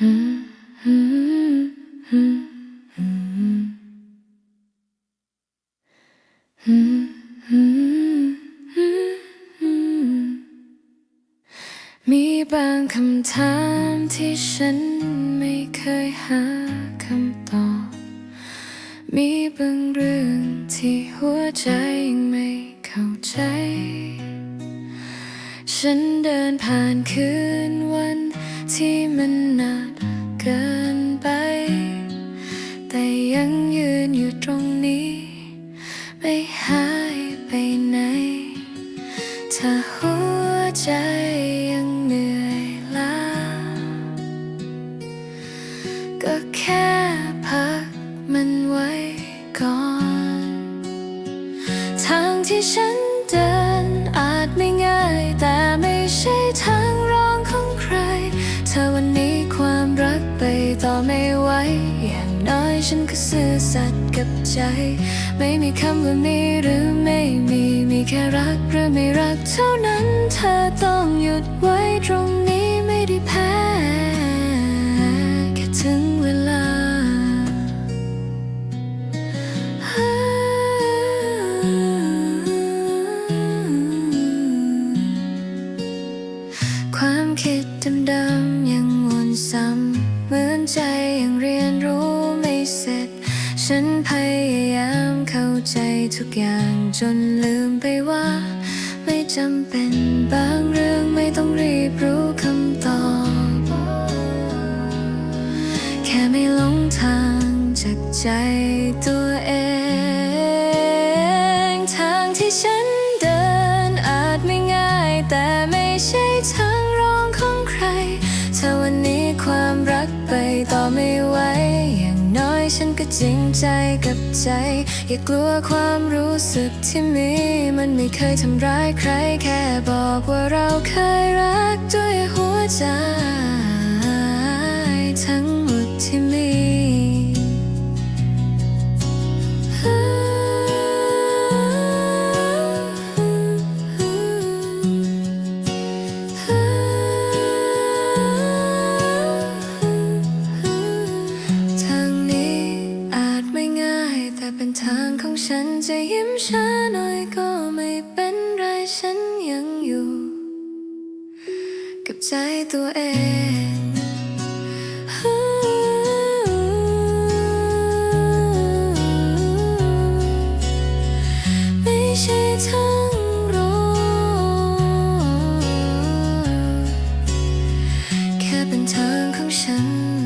มีบางคำถามที่ฉันไม่เคยหาคำตอบ มีบางเรื่องที่หัวใจยังไม่เข้าใจ ฉันเดินผ่านคืนวัน ที่มันนานเกินไป แต่ยังยืนอยู่ตรงนี้ ไม่หายไปไหน ถ้าหัวใจยังเหนื่อยล้า ก็แค่พักมันไว้ก่อน ทางที่ฉันเดินอาจไม่ง่ายแต่ไม่ใช่ทาง ไม่ไหวอย่างน้อยฉันก็ซื่อสัตย์กับใจ ไม่มีคำว่ามีหรือไม่มี มีแค่รักหรือไม่รักเท่านั้น เธอต้องหยุดไว้ตรงนี้ไม่ได้แพ้แค่ถึงเวลาความคิดเดิมๆยังวนซ้ำ เหมือนใจยังเรียนรู้ไม่เสร็จ ฉันพยายามเข้าใจทุกอย่างจนลืมไปว่า ไม่จำเป็นบางเรื่องไม่ต้องรีบรู้คำตอบ แค่ไม่หลงทางจากใจตัวเอง ทางที่ฉันเดินอาจไม่ง่ายแต่ไม่ใช่ทางรอ ความรักไปต่อไม่ไหวอย่างน้อยฉันก็จริงใจกับใจ อย่ากลัวความรู้สึกที่มี มันไม่เคยทำร้ายใครแค่บอกว่าเราเคยรักด้วยหัวใจ จะยิ้มช้าหน่อยก็ไม่เป็นไรฉันยังอยู่ กับใจตัวเองไม่ใช่ทั้งรแค่เป็นทางของฉัน